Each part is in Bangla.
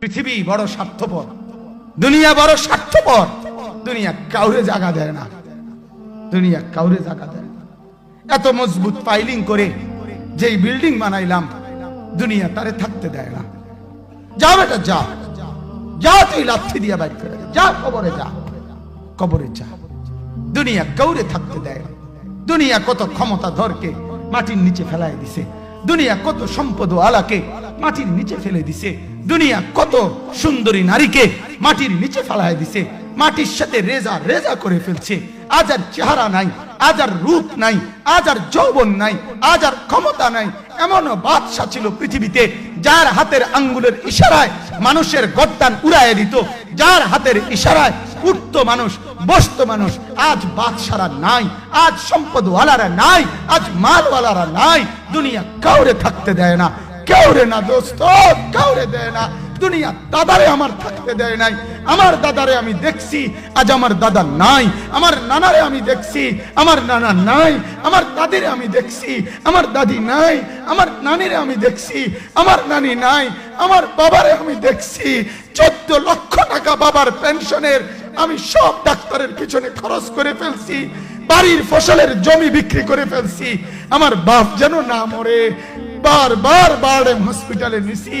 পৃথিবী বড় স্বার্থপর, দুনিয়া বড় স্বার্থপর, দুনিয়া কাউরে জায়গা দেয় না, দুনিয়া কাউরে জায়গা দেয় না। এত মজবুত ফাইলিং করে যেই বিল্ডিং বানাইলাম, দুনিয়া তারে থাকতে দেয় না। যা বেটা যা যা তুই লাথি দিয়া বাইর করে। যা, কবরে যা। কবরে যা। দুনিয়া কাউরে থাকতে দেয় না। দুনিয়া কত ক্ষমতা ধরকে মাটির নিচে ফেলায় দিছে। দুনিয়া কত সম্পদ আলাকে মাটির নিচে ফেলে দিছে। দুনিয়া কত সুন্দরী নারীকে মাটির নিচে ফেলায় দিছে। মাটির সাথে রেজা রেজা করে ফেলছে। আজ আর চেহারা নাই, আজ আর রূপ নাই, আজ আর যৌবন নাই, আজ আর ক্ষমতা নাই। এমনও বাদশা ছিল পৃথিবীতে যার হাতের আঙ্গুলের ইশারায় মানুষের গদ্দান উড়াইয়ে দিত, যার হাতের ইশারায় উঠত মানুষ, বসত মানুষ, আজ বাদশারা নাই, আজ সম্পদওয়ালারা নাই, আজ মালওয়ালারা নাই, দুনিয়া কাউরে থাকতে দেয় না, কাউরে না দোস্ত, কাউরে দেয় না। দুনিয়া দাদারে আমার থাকতে দেয় নাই। আমার দাদারে আমি দেখছি, আজ আমার দাদা নাই। আমার নানারে আমি দেখছি, আমার নানা নাই। আমার দাদিরে আমি দেখছি, আমার দাদি নাই। আমার নানিরে আমি দেখছি, আমার নানি নাই। আমার বাবারে আমি দেখছি। চোদ্দ লক্ষ টাকা বাবার পেনশনের আমি সব ডাক্তারের পিছনে খরচ করে ফেলছি। বাড়ির ফসলের জমি বিক্রি করে ফেলছি। আমার বাপ যেন না মরে, বারবার বারে হসপিটালে নিছি।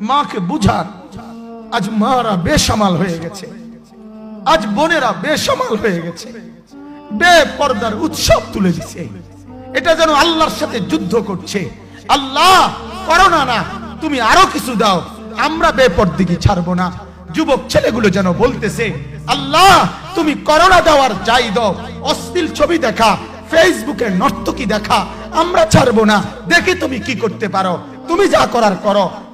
মাকে বুঝার আজ মারা বেসামাল হয়ে গেছে। আজ বোনেরা বেসামাল হয়ে গেছে। বেপর্দার উৎসব তুলে দিছে। এটা যেন আল্লাহর সাথে যুদ্ধ করছে। আল্লাহ করো না না তুমি আরও কিছু দাও। আমরা বেপরদিকে ছাড়বো না। যুবক ছেলেগুলো যেন বলতেছে, আল্লাহ, তুমি করোনা দেওয়ার যাই দাও। অশ্লীল ছবি দেখা ফেসবুকে নর্তকি দেখা, আমরা ছাড়বো না। দেখে তুমি কি করতে পারো। তুমি যা করার করো।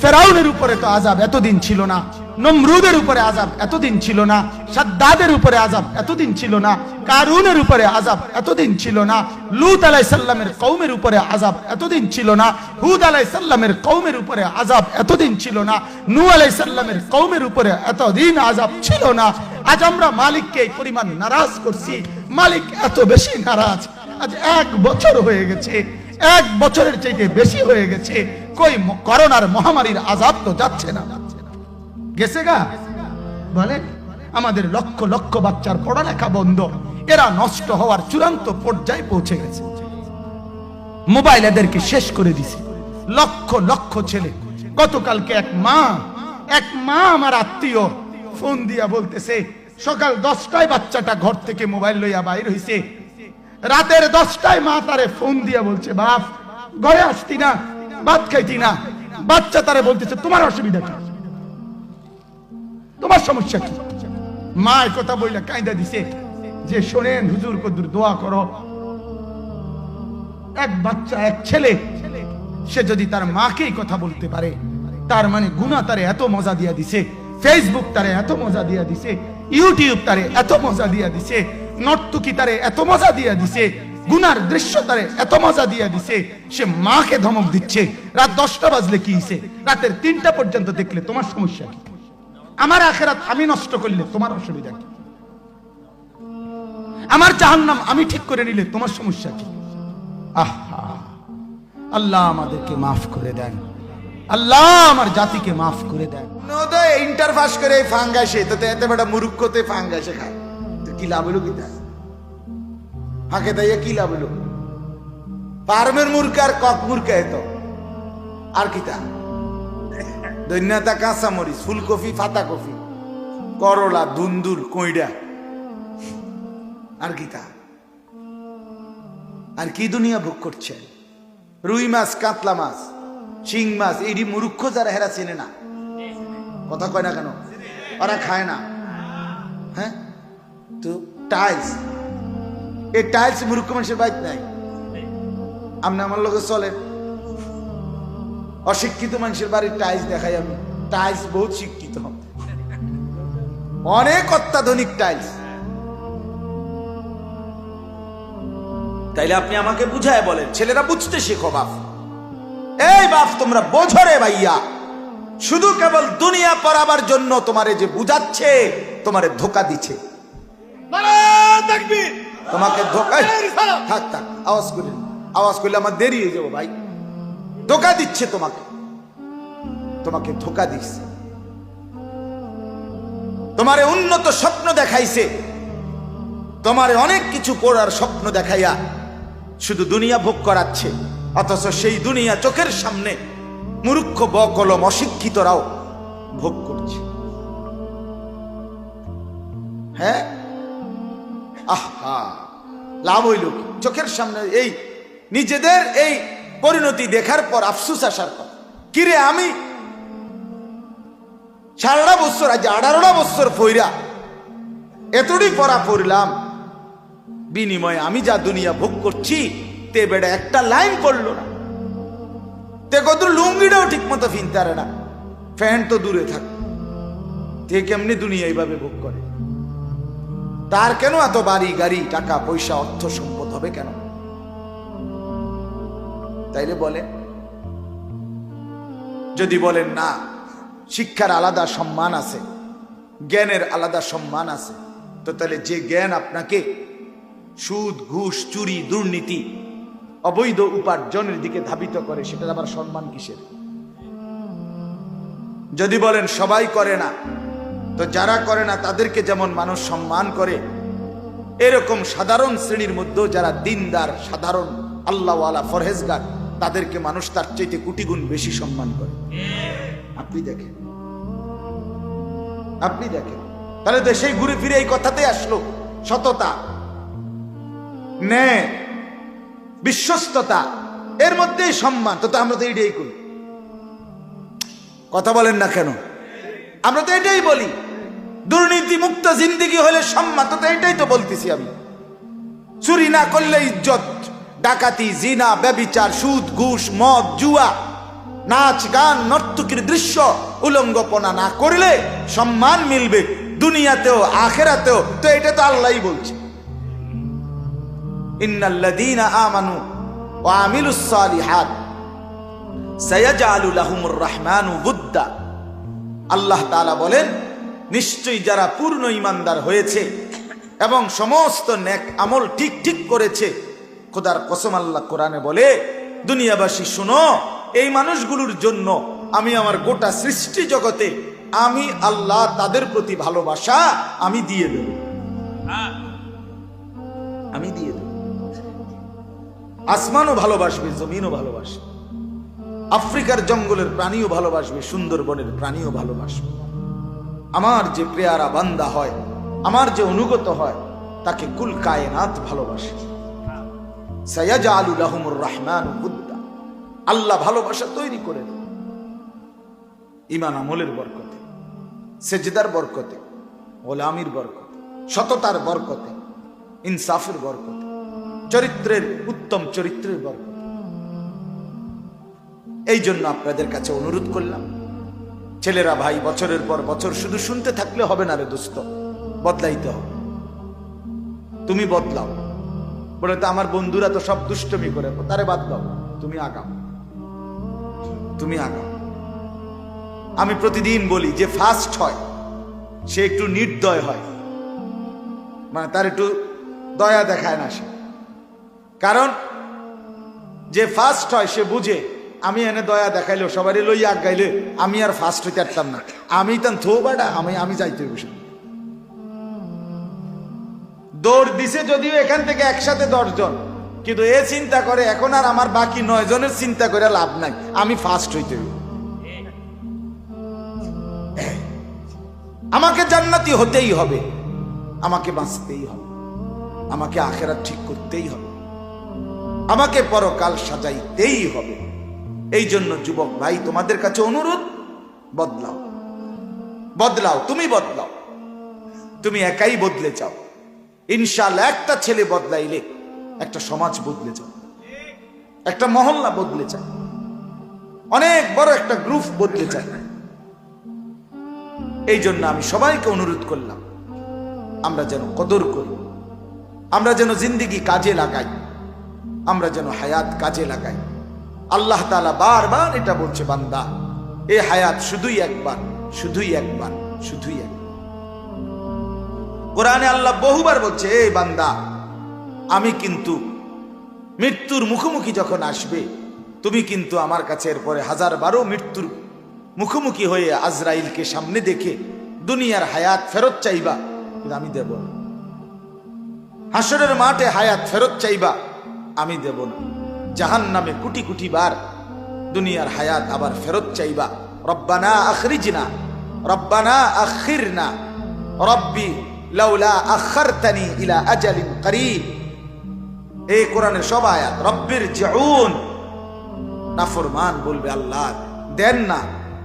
ফেরাউনের উপরে তো আজাব এতদিন ছিল না, নমরুদের উপরে আজাব এতদিন ছিল না, সাদ্দাদের উপরে আজাব এতদিন ছিল না, কারুনের উপরে আজাব এতদিন ছিল না, লুত আলাই সাল্লামের কৌমের উপরে আজাব এতদিন ছিল না, হুদ আলাই সাল্লামের কৌমের উপরে আজাব এতদিন ছিল না নু আলাই সাল্লামের কৌমের উপরে এতদিন আজাব ছিল না। আজ আমরা মালিককে এই পরিমাণ নারাজ করছি, মালিক এত বেশি নারাজ, আজ এক বছর হয়ে গেছে, এক বছরের চাইতে বেশি হয়ে গেছে কই করোনার মহামারীর আজাব তো যাচ্ছে না। গেছে গা? বলে, আমাদের লক্ষ লক্ষ বাচ্চার পড়ালেখা বন্ধ। এরা নষ্ট হওয়ার চূড়ান্ত পর্যায়ে পৌঁছে গেছে। মোবাইল এদেরকে শেষ করে দিছে। লক্ষ লক্ষ ছেলে। গতকালকে এক মা এক মা আমার আত্মীয় ফোন দিয়া বলতেছে, সকাল দশটায় বাচ্চাটা ঘর থেকে মোবাইল লইয়া বাইর হইছে। রাতের দশটায় মা তারে ফোন দিয়া বলছে, বাপ, ঘরে আসতি না। ভাত খাইতি না। বাচ্চা তারে বলতেছে, তোমার অসুবিধা কি? তোমার সমস্যা কি? মা কথা বইলা কায়দা দিছে যে, শোনেন হুজুর কদ্দুর, দোয়া করো। এক বাচ্চা, এক ছেলে, সে যদি তার মাকেই কথা বলতে পারে, তার মানে গুণা তারে এত মজা দিয়া দিছে ফেসবুক তারে এত মজা দিয়া দিছে ইউটিউব তারে এত মজা দিয়া দিছে, নর্তুকি তারে এত মজা দিয়া দিছে গুনার দৃশ্য তারে এত মজা দিয়া দিছে, সে মাকে ধমক দিচ্ছে। রাত দশটা বাজলে কি হইছে? রাতের তিনটা পর্যন্ত দেখলে তোমার সমস্যা কি? আমার আখেরাত আমি নষ্ট করলে তোমার অসুবিধা কি? আমার জাহান্নাম আমি ঠিক করে নিলে তোমার সমস্যা কি? আহা, আল্লাহ আমাদেরকে মাফ করে দেন। আল্লাহ আমার জাতিকে মাফ করে দেন। ইন্টার পাস করে ফাঙ্গাসে তো এত বেটা মুরুক্ষতে ফাঙ্গাসে খায়। তো কি লাভ হলো কিতা ফাঁকে তাইয়া কি লাভ হলো? ফার্মের মুরগা আর কক মুরগা এত। আর কিতা দৈন্যতা কাঁচামরিচ ফুলকপি ফাতা কফি করলা দুন্দুল কইডা। আর কি তা? আর কি দুনিয়া ভোগ করছেন রুই মাছ, কাতলা মাছ, শিং মাছ, এডি মুরুক্ষ যারা হেরা চেনে না। কথা কয় না কেন? ওরা খায় না। হ্যাঁ? তো টাইলস। এই টাইলস মুরুক্ষ মানুষের বাইক নাই। আপনি আমার লোকে চলেন। অশিক্ষিত মানুষের বাড়ির টাইলস দেখাই আমি। টাইলস বহুত শিক্ষিত। অনেক অত্যাধুনিক টাইলস তাইলে আপনি আমাকে বুঝায় বলেন, ছেলেরা বুঝতে শেখো বাপ। এই বাপ, তোমরা বোঝো রে ভাইয়া। শুধু কেবল দুনিয়া পড়াবার জন্য তোমারে যে বুঝাচ্ছে, তোমারে ধোকা দিচ্ছে। তোমাকে ধোকা থাক থাক আওয়াজ করি আওয়াজ করলে আমার দেরি হয়ে যাব ভাই। ধোকা দিচ্ছে তোমাকে। তোমাকে ধোকা দিচ্ছে তোমারে উন্নত স্বপ্ন দেখাইছে। তোমারে অনেক কিছু করার স্বপ্ন দেখাইয়া শুধু দুনিয়া ভোগ করাচ্ছে। অথচ সেই দুনিয়া চোখের সামনে মূর্খ বকলম অশিক্ষিতরাও ভোগ করছে। হ্যাঁ? আহা, লাভ হইল চোখের সামনে এই নিজেদের এই পরিণতি দেখার পর আফসুস আসার পর। কিরে আমি? সারাটা বছর, আজ আঠারোটা বছর ফইরা এতটি পড়া পড়লাম। বিনিময়ে আমি যা দুনিয়া ভোগ করছি, তে বেড়া একটা লাইন পড়ল না। তে কত লুঙ্গিটাও ঠিক মতো ফিনতে পারে না। ফ্যান তো দূরে থাক। তে কেমনি দুনিয়া এইভাবে ভোগ করে? তার কেন এত বাড়ি গাড়ি, টাকা, পয়সা, অর্থ সম্পদ হবে কেন? তাইলে বলে, যদি বলেন না, শিক্ষার আলাদা সম্মান আছে, জ্ঞানের আলাদা সম্মান আছে, তো তাহলে যে জ্ঞান আপনাকে সুদ, ঘুষ, চুরি, দুর্নীতি, অবৈধ উপার্জনের দিকে ধাবিত করে, সেটার আবার সম্মান কিসের? যদি বলেন সবাই করে না তো যারা করে না, তাদেরকে যেমন মানুষ সম্মান করে, এরকম সাধারণ শ্রেণির মধ্যেও যারা দিনদার, সাধারণ আল্লাহওয়ালা ফরহেজগার, তাদেরকে মানুষ তার চাইতে কোটি গুণ বেশি সম্মান করে। আপনি দেখেন। আপনি দেখেন। তাহলে তো সেই ঘুরে ফিরে এই কথাতে আসলো। সততা, ন্যায়, বিশ্বস্ততা, এর মধ্যেই সম্মান। তো আমরা তো এটাই করি। কথা বলেন না কেন? আমরা তো এটাই বলি। দুর্নীতি মুক্ত জিন্দিগি হলে সম্মান তো এটাই তো বলতেছি আমি। চুরি না করলে ইজ্জত, ডাকাতি, জিনা, ব্যবিচার, সুদ, ঘুষ, মদ, জুয়া, নাচ, গান, নর্তকীর দৃশ্য উলঙ্গপনা না করলে সম্মান মিলবে দুনিয়াতেও, আখেরাতেও, তো এটা তো আল্লাহই বলছে। ইন্নাল্লাযীনা আমানু ওয়া আমিলুস সালিহাত সায়াজআলু লাহুমুর রহমানু বুদ্দা। আল্লাহ তাআলা বলেন নিশ্চয়ই যারা পূর্ণ ইমানদার হয়েছে এবং সমস্ত ন্যাক আমল ঠিক ঠিক করেছে, খোদার কসম আল্লাহ কোরআনে বলে, দুনিয়াবাসী শুনো, এই মানুষগুলোর জন্য আমি আমার গোটা সৃষ্টি জগতে আমি আল্লাহ তাদের প্রতি ভালোবাসা আমি দিয়ে দেব। আমি দিয়ে দেব। আসমানও ভালোবাসবে, জমিনও ভালোবাসবে, আফ্রিকার জঙ্গলের প্রাণীও ভালোবাসবে, সুন্দরবনের প্রাণীও ভালোবাসবে। আমার যে প্রেয়ারা বান্দা হয়, আমার যে অনুগত হয়, তাকে কুল কায়নাত ভালোবাসে। সায়াজা আলু রাহমুর রহমান আল্লাহ ভালোবাসা তৈরি করে ইমান আমলের বরকতে, সেজদার বরকতে ওলামির বরকতে, সততার বরকতে, ইনসাফের বরকতে, চরিত্রের উত্তম চরিত্রের বরকতে। এই জন্য আপনাদের কাছে অনুরোধ করলাম ছেলেরা ভাই, বছরের পর বছর শুধু শুনতে থাকলে হবে না রে দোস্ত, বদলাইতে হবে। তুমি বদলাও। বলে তো আমার বন্ধুরা তো সব দুষ্টমি করে, তারে বাদ দাও, তুমি আগাও। তুমি আগাও। আমি প্রতিদিন বলি যে ফার্স্ট হয়, সে একটু নির্দয় হয়। মানে তার একটু দয়া দেখায় না সে। কারণ যে ফার্স্ট হয়, সে বুঝে আমি এনে দয়া দেখাইলো, সবারই লই আগ গাইলে আমি আর ফার্স্ট হইতে পারতাম না। আমি তান থো বাডা আমি আমি যাইতে বসে দৌড় দিছে যদিও এখান থেকে একসাথে দশজন, কিন্তু এ চিন্তা করে এখন আর আমার বাকি নয় জনের চিন্তা করে লাভ নাই, আমি ফার্স্ট হইতে আমাকে জান্নাতি হতেই হবে, আমাকে বাঁচতেই হবে, আমাকে আখেরা ঠিক করতেই হবে, আমাকে পরকাল সাজাইতেই হবে। এই জন্য যুবক ভাই, তোমাদের কাছে অনুরোধ, বদলাও। বদলাও, তুমি বদলাও। তুমি একাই বদলে যাও। ইনশাল্লাহ একটা ছেলে বদলাইলে একটা সমাজ বদলে যাও একটা মহল্লা বদলে যায় অনেক বড় একটা গ্রুপ বদলে যায় এই জন্য আমি সবাইকে অনুরোধ করলাম, আমরা যেন কদর করি। আমরা যেন জিন্দিগি কাজে লাগাই। আমরা যেন হায়াত কাজে লাগাই। আল্লাহ তালা বারবার এটা বলছে, বান্দা, এ হায়াত শুধুই একবার শুধুই একবার, শুধুই কোরআনে আল্লাহ বহুবার বলছে এই বান্দা, আমি কিন্তু মৃত্যুর মুখোমুখি যখন আসবে, তুমি কিন্তু আমার কাছে এরপরে হাজার বারো মৃত্যুর মুখোমুখি হয়ে আজরাইলকে সামনে দেখে দুনিয়ার হায়াত ফেরত চাইবা, কিন্তু আমি দেব না। হাসরের মাঠে হায়াত ফেরত চাইবা, আমি দেব না। জাহান নামে কুটি কুটি বার দুনিয়ার হায়াত আবার ফেরত চাইবা। রব্বানা আখরিজনা, রব্বানা আখিরনা, রব্বি লাউলা আখারতানি ইলা আজালিন করিব। এই কোরআনের সব আয়াত, রব্বির জাউন নাফরমান বলবে, আল্লাহ দেন না,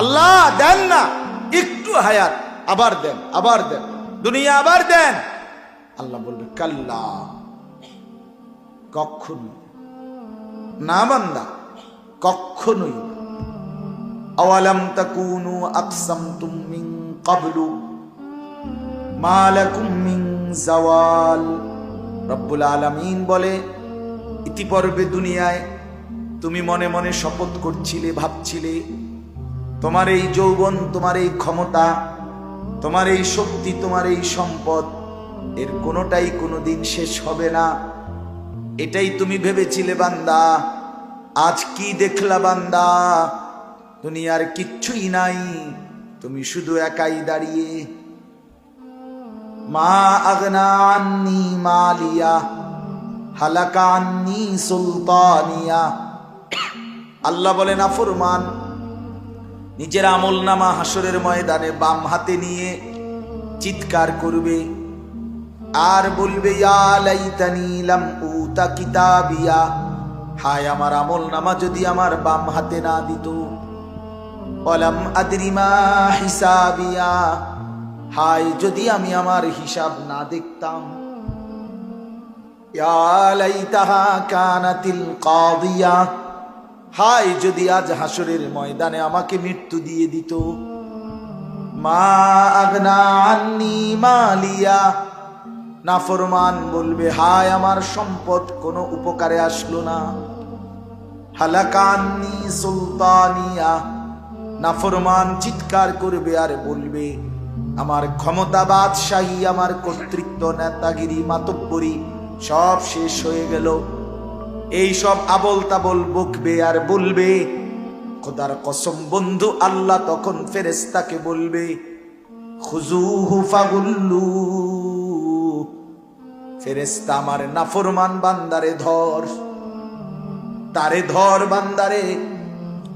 আল্লাহ দেন না, একটু হায়াত আবার দেন আবার দেন, দুনিয়া আবার দেন। আল্লাহ বলবে, কাল্লা, কখনো না বান্দা কখনোই। আওয়ালাম তাকুনু আকসামতুম মিন ক্বাবলু মা লাকুম মিন জাওয়াল। রব্বুল আলামিন বলে, ইতিপূর্বে দুনিয়ায় তুমি মনে মনে শপথ করছিলে, ভাবছিলে, তোমার এই যৌবন, তোমার এই ক্ষমতা, তোমার এই শক্তি, তোমার এই সম্পদ, এর কোনোটাই কোনোদিন শেষ হবে না। এটাই তুমি ভেবেছিলে, বান্দা? আজ কি দেখলা, বান্দা? দুনিয়ার কিচ্ছুই নাই, তুমি শুধু একাই দাঁড়িয়ে। মা আগনা মালিয়া, হালাকা সুলতানিয়া। আল্লাহ বলেন, আফরমান, নিজের আমল নামা হাসরের ময়দানে বাম হাতে নিয়ে চিৎকার করবে। আর বলবে লাম উতা কিতাবিয়া। হায়, আমার আমল নামা যদি আমার বাম হাতে না দিত। অলাম আদরিমা হিসাবিয়া। হায়, যদি আমি আমার হিসাব না দেখতাম। হায়, যদি আজ হাসরের ময়দানে আমাকে মৃত্যু দিয়ে দিত। মা আগনা মালিয়া। নাফরমান বলবে, হায় আমার সম্পদ, কোনো উপকারে আসলো না। হালাকান্নি সুলতানিয়া নাফরমান চিৎকার করবে আর বলবে, আমার ক্ষমতা বাদশাহী, আমার কর্তৃত্ব নেতাগিরি, মাতব্বরি, সব শেষ হয়ে গেল। এই সব আবল তাবল বকবে আর বলবে, খোদার কসম বন্ধু, আল্লাহ তখন ফেরেস্তাকে বলবে খুজুহু ফাগুল্লু। ফেরেস্তা আমার নাফরমান বান্দারে ধর। তারে ধর বান্দারে।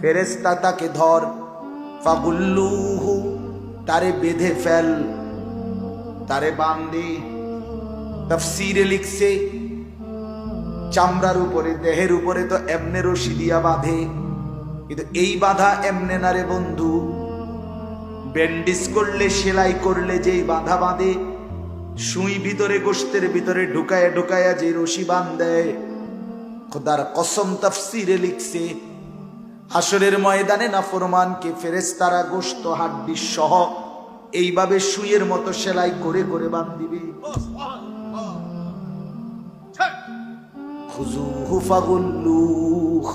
ফেরেস্তা তাকে ধর। ফাগুল্লুহু, তারে বেঁধে ফেল। তারে বান্ধে তফসিরে লিখছে, চামড়ার উপরে, দেহের উপরে তো এমনে রশি দিয়া বাঁধে। কিন্তু এই বাধা এমনে না রে বন্ধু। ব্যান্ডিজ করলে, সেলাই করলে যেই বাধা বাঁধে সুই ভিতরে গোস্তের ভিতরে ঢুকায়া ঢুকায়া যে রশি বাঁধে। খোদার কসম তাফসিরে লিখছে হাসরের ময়দানে নাফরমানকে ফেরেস্তারা গোস্ত হাড্ডি সহ এইভাবে সুইয়ের মতো সেলাই করে করে খুজুহু ফাগুল্লুহ।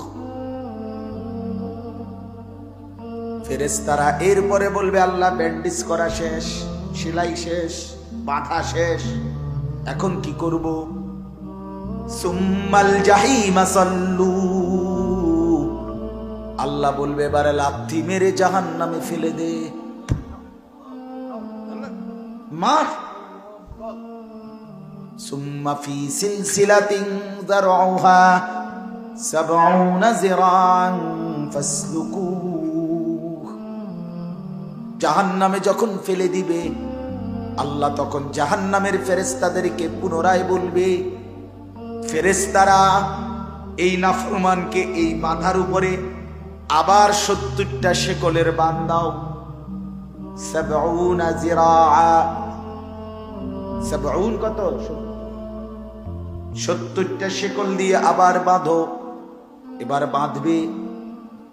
ফেরেস্তারা এরপরে বলবে, আল্লাহ ব্যান্ডেজ করা শেষ, সেলাই শেষ। মাথা শেষ। এখন কি করব? সুম্মাল জাহিমা সাল্লু। আল্লাহ বলবে, এবারে লাথি মেরে জাহান নামে ফেলে দে। মাফ সুম্মা ফি সিলসিলাতিন যারউহা সাবউনা জিরান ফাসলুকু জাহান নামে যখন ফেলে দিবে আল্লাহ তখন জাহান নামের ফেরেস্তাদেরকে পুনরায় বলবে ফেরেস্তারা এই নাফরমানকে এই বাঁধার উপরে আবার সত্তরটা শেকলের বান দাও। সাবউনা জিরাআ। সাবউন কত? সত্তরটা শেকল দিয়ে আবার বাঁধো। এবার বাঁধবে।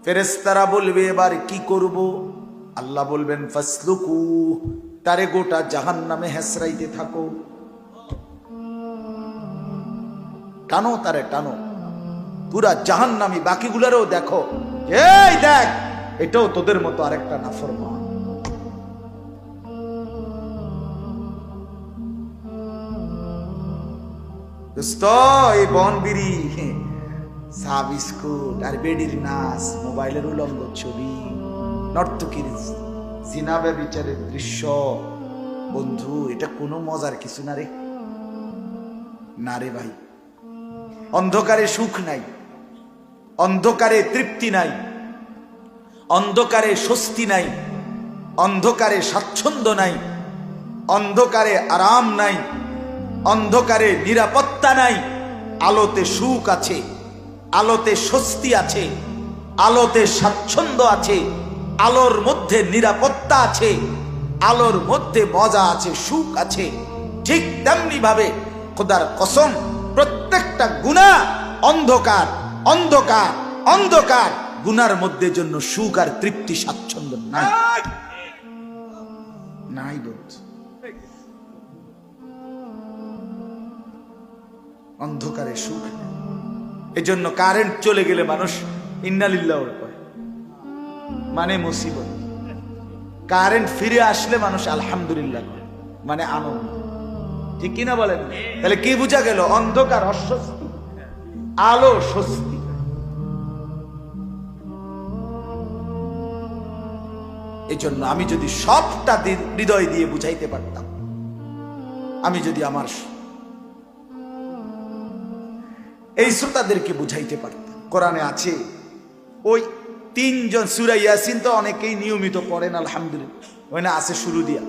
ফেরেস্তারা বলবে, এবার কি করব? আল্লাহ বলবেন, ফাসলুকু। তারে গোটা জাহান নামে হেসরাইতে থাকো। টানো তারে টানো। পুরা জাহান নামি বাকিগুলারও দেখো। এই দেখ, এটাও তোদের মতো আরেকটা নাফরমান। বনবিরি বিস্কুট আর বেডির নাচ, মোবাইলের উলঙ্গ ছবি, নর্তকীর জিনাবে বিচারের দৃশ্য। বন্ধু, এটা কোনো মজার কিছু না রে। না রে ভাই, অন্ধকারে সুখ নাই, অন্ধকারে তৃপ্তি নাই, অন্ধকারে স্বস্তি নাই, অন্ধকারে স্বাচ্ছন্দ্য নাই, অন্ধকারে আরাম নাই, অন্ধকারে নিরাপত্তা নাই, আলোতে সুখ আছে, আলোতে স্বস্তি আছে, আলোতে স্বাচ্ছন্দ্য আছে আলোর মধ্যে নিরাপত্তা আছে, আলোর মধ্যে মজা আছে, সুখ আছে। ঠিক তেমনি ভাবে খোদার কসম, প্রত্যেকটা গুণা অন্ধকার অন্ধকার অন্ধকার। গুনার মধ্যে জন্য সুখ আর তৃপ্তি স্বাচ্ছন্দ্য নাই। নাই অন্ধকারে সুখ এজন্য কারেন্ট চলে গেলে মানুষ ইন্নালিল্লাহ মানে মুসিবত। কারেন্ট ফিরে আসলে মানুষ আলহামদুলিল্লাহ মানে আনন্দ। ঠিক কিনা বলেন? তাহলে কি বোঝা গেল? অন্ধকার, অস্বস্তি? আলো, স্বস্তি? এই জন্য আমি যদি সবটা হৃদয় দিয়ে বুঝাইতে পারতাম, আমি যদি আমার এই শ্রোতাদেরকে বুঝাইতে পারতাম। কোরআনে আছে, ওই তিনজন সুরা ইয়াসিন তো অনেকেই নিয়মিত পড়েন আলহামদুলিল্লাহ। ওই না আছে শুরু দিয়া।